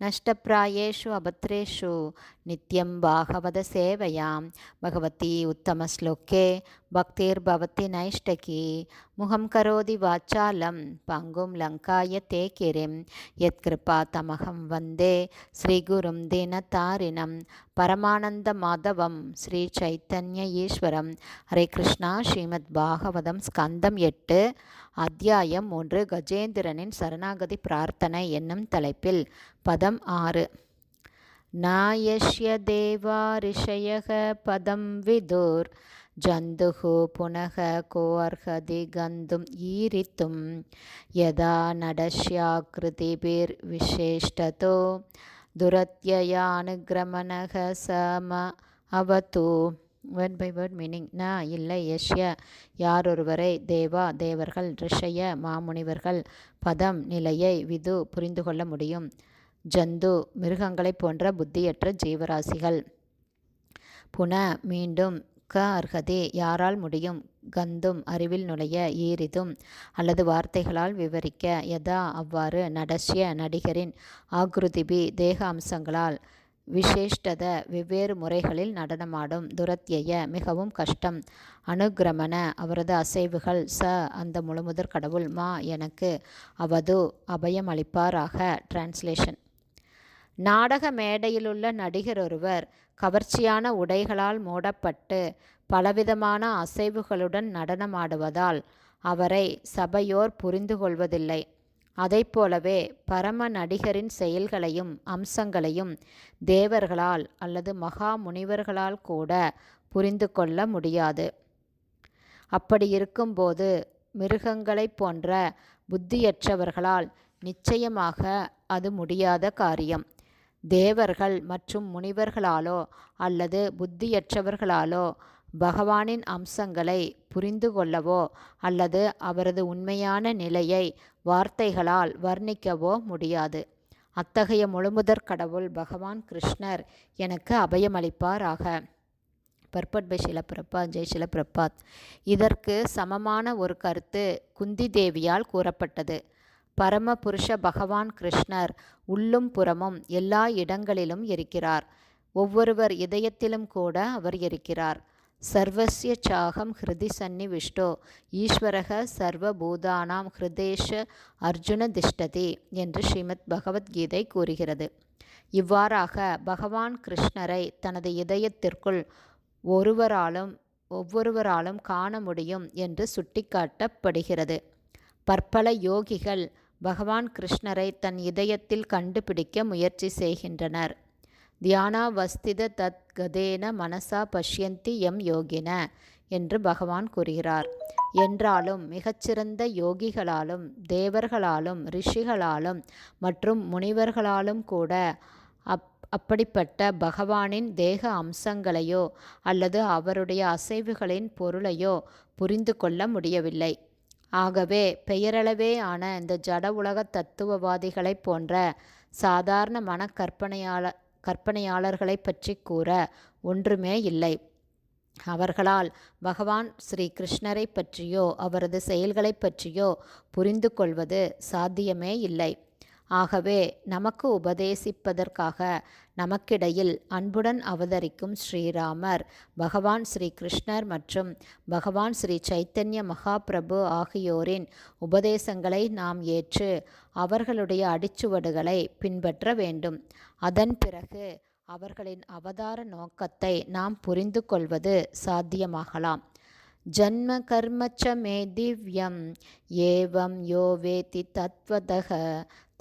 நஷ்டப்பிராயேஷு அபத்ரேஷு நித்யம் பாகவத சேவையாம் பகவதி உத்தமஸ்லோகே பக்திர்பவதி நைஷ்டகி முகம் கரோதி வாச்சாலம் பங்கும் லங்காய தேக்கிரிம் எத் யத்கிருபா தமகம் வந்தே ஸ்ரீகுரும் தினதாரிணம் பரமானந்த மாதவம் ஸ்ரீ சைத்தன்ய ஈஸ்வரம் ஹரே கிருஷ்ணா ஸ்ரீமத் பாகவதம் ஸ்கந்தம் எட்டு அத்தியாயம் ஒன்று கஜேந்திரனின் சரணாகதி பிரார்த்தனை என்னும் தலைப்பில் பதம் ஆறு நாயஷ்ய தேவா ரிஷயக பதம் விதுர் ஜந்துः पुनः कोऽर्हति गन्तुम् ईरितुं यदा नडस्याकृतिभिर्विशेष्टतो दुरत्ययानुग्रमणः सम अवतु வேர்ட் பை வேர்ட் மீனிங் ந இல்லை யஷ்ய யாரொருவரை தேவா தேவர்கள் ரிஷய மாமுனிவர்கள் பதம் நிலையை விது புரிந்து கொள்ள முடியும் ஜந்து மிருகங்களைப் போன்ற புத்தியற்ற ஜீவராசிகள். புன மீண்டும் க அர்ஹதே யாரால் முடியும்? கந்தும் அறிவில் நுழைய ஈரிதும் அல்லது வார்த்தைகளால் விவரிக்க யதா அவ்வாறு நடசிய நடிகரின் ஆக்ருதிபி தேக அம்சங்களால் விசேஷ்டத வெவ்வேறு முறைகளில் நடனமாடும் துரத்திய மிகவும் கஷ்டம். அனுக்கிரமண அவரது அசைவுகள் ச அந்த முழுமுதற் கடவுள் மா எனக்கு அவது அபயமளிப்பாராக. டிரான்ஸ்லேஷன் நாடக மேடையிலுள்ள நடிகர் ஒருவர் கவர்ச்சியான உடைகளால் மூடப்பட்டு பலவிதமான அசைவுகளுடன் நடனமாடுவதால் அவரை சபையோர் புரிந்து கொள்வதில்லை. அதைப்போலவே பரம நடிகரின் செயல்களையும் அம்சங்களையும் தேவர்களால் அல்லது மகா முனிவர்களால் கூட புரிந்து கொள்ள முடியாது. அப்படி இருக்கும்போது மிருகங்களைப் போன்ற புத்தியற்றவர்களால் நிச்சயமாக அது முடியாத காரியம். தேவர்கள் மற்றும் முனிவர்களாலோ அல்லது புத்தியற்றவர்களாலோ பகவானின் அம்சங்களை புரிந்து கொள்ளவோ அல்லது அவரது உண்மையான நிலையை வார்த்தைகளால் வர்ணிக்கவோ முடியாது. அத்தகைய முழுமுதற் கடவுள் பகவான் கிருஷ்ணர் எனக்கு அபயமளிப்பாராக. பர்பட் பை சிலப்பிரபாத் ஜெய் சிலப்பிரபாத். இதற்கு சமமான ஒரு கருத்து குந்தி தேவியால் கூறப்பட்டது. பரமபுருஷ பகவான் கிருஷ்ணர் உள்ளும் புறமும் எல்லா இடங்களிலும் இருக்கிறார். ஒவ்வொருவர் இதயத்திலும் கூட அவர் இருக்கிறார். சர்வசிய சாகம் ஹிருதி சந்நிவிஷ்டோ. ஈஸ்வரக சர்வபூதானாம் ஹிருதேஷ அர்ஜுன திஷ்டதி என்று ஸ்ரீமத் பகவத்கீதை கூறுகிறது. இவ்வாறாக பகவான் கிருஷ்ணரை தனது இதயத்திற்குள் ஒருவராலும் ஒவ்வொருவராலும் காண முடியும் என்று சுட்டிக்காட்டப்படுகிறது. பற்பல யோகிகள் பகவான் கிருஷ்ணரை தன் இதயத்தில் கண்டுபிடிக்க முயற்சி செய்கின்றனர். தியானாவஸ்தித தத் கதேன மனசா பஷ்யந்தி எம் யோகின என்று பகவான் கூறுகிறார். என்றாலும் மிகச்சிறந்த யோகிகளாலும் தேவர்களாலும் ரிஷிகளாலும் மற்றும் முனிவர்களாலும் கூட அப் அப்படிப்பட்ட பகவானின் தேக அம்சங்களையோ அல்லது அவருடைய அசைவுகளின் பொருளையோ புரிந்து கொள்ள முடியவில்லை. ஆகவே பெயரளவே ஆன இந்த ஜட உலக தத்துவவாதிகளைப் போன்ற சாதாரண மனக்கற்பனையாள கற்பனையாளர்களை பற்றி கூற ஒன்றுமே இல்லை. அவர்களால் பகவான் ஸ்ரீ கிருஷ்ணரை பற்றியோ அவரது செயல்களை பற்றியோ புரிந்து கொள்வது சாத்தியமே இல்லை. ஆகவே நமக்கு உபதேசிப்பதற்காக நமக்கிடையில் அன்புடன் அவதரிக்கும் ஸ்ரீராமர் பகவான் ஸ்ரீ கிருஷ்ணர் மற்றும் பகவான் ஸ்ரீ சைத்தன்ய மகாபிரபு ஆகியோரின் உபதேசங்களை நாம் ஏற்று அவர்களுடைய அடிச்சுவடுகளை பின்பற்ற வேண்டும். அதன் பிறகு அவர்களின் அவதார நோக்கத்தை நாம் புரிந்து கொள்வது சாத்தியமாகலாம். ஜன்ம கர்மச்ச மே திவ்யம் ஏவம் யோ வேதி தத்வதக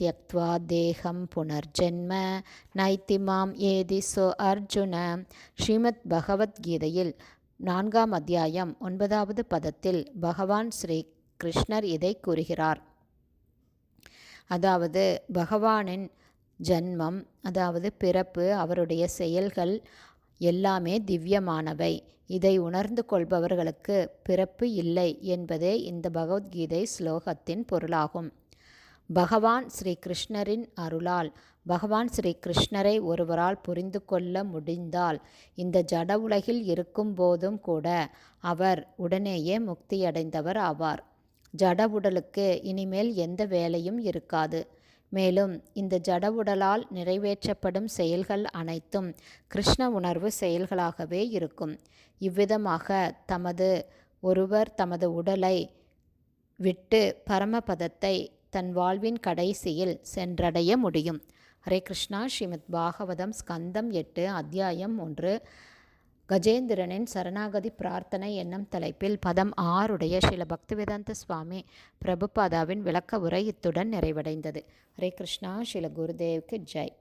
தியக்வா தேகம் புனர்ஜென்ம நைத்திமாம் ஏதி சோ அர்ஜுன ஸ்ரீமத் பகவத்கீதையில் நான்காம் அத்தியாயம் ஒன்பதாவது பதத்தில் பகவான் ஸ்ரீ கிருஷ்ணர் இதை கூறுகிறார். அதாவது பகவானின் ஜன்மம் அதாவது பிறப்பு அவருடைய செயல்கள் எல்லாமே திவ்யமானவை. இதை உணர்ந்து கொள்பவர்களுக்கு பிறப்பு இல்லை என்பதே இந்த பகவத்கீதை ஸ்லோகத்தின் பொருளாகும். பகவான் ஸ்ரீ கிருஷ்ணரின் அருளால். பகவான் ஸ்ரீ கிருஷ்ணரை ஒருவரால் புரிந்து கொள்ள முடிந்தால் இந்த ஜட உலகில் இருக்கும் போதும் கூட அவர் உடனேயே முக்தியடைந்தவர் ஆவார். ஜட உடலுக்கு இனிமேல் எந்த வேலையும் இருக்காது. மேலும் இந்த ஜட உடலால் நிறைவேற்றப்படும் செயல்கள் அனைத்தும் கிருஷ்ண உணர்வு செயல்களாகவே இருக்கும். இவ்விதமாக தமது ஒருவர் தமது உடலை விட்டு பரமபதத்தை தன் வாழ்வின் கடைசியில் சென்றடைய முடியும். ஹரே கிருஷ்ணா. ஸ்ரீமத் பாகவதம் ஸ்கந்தம் எட்டு அத்தியாயம் ஒன்று. கஜேந்திரனின் சரணாகதி பிரார்த்தனை என்னும் தலைப்பில் பதம் ஆறுடைய ஸ்ரீல பக்திவேதாந்த சுவாமி பிரபுபாதாவின் விளக்க உரை இத்துடன் நிறைவடைந்தது. ஹரே கிருஷ்ணா. ஸ்ரீல குருதேவ்க்கு ஜெய்.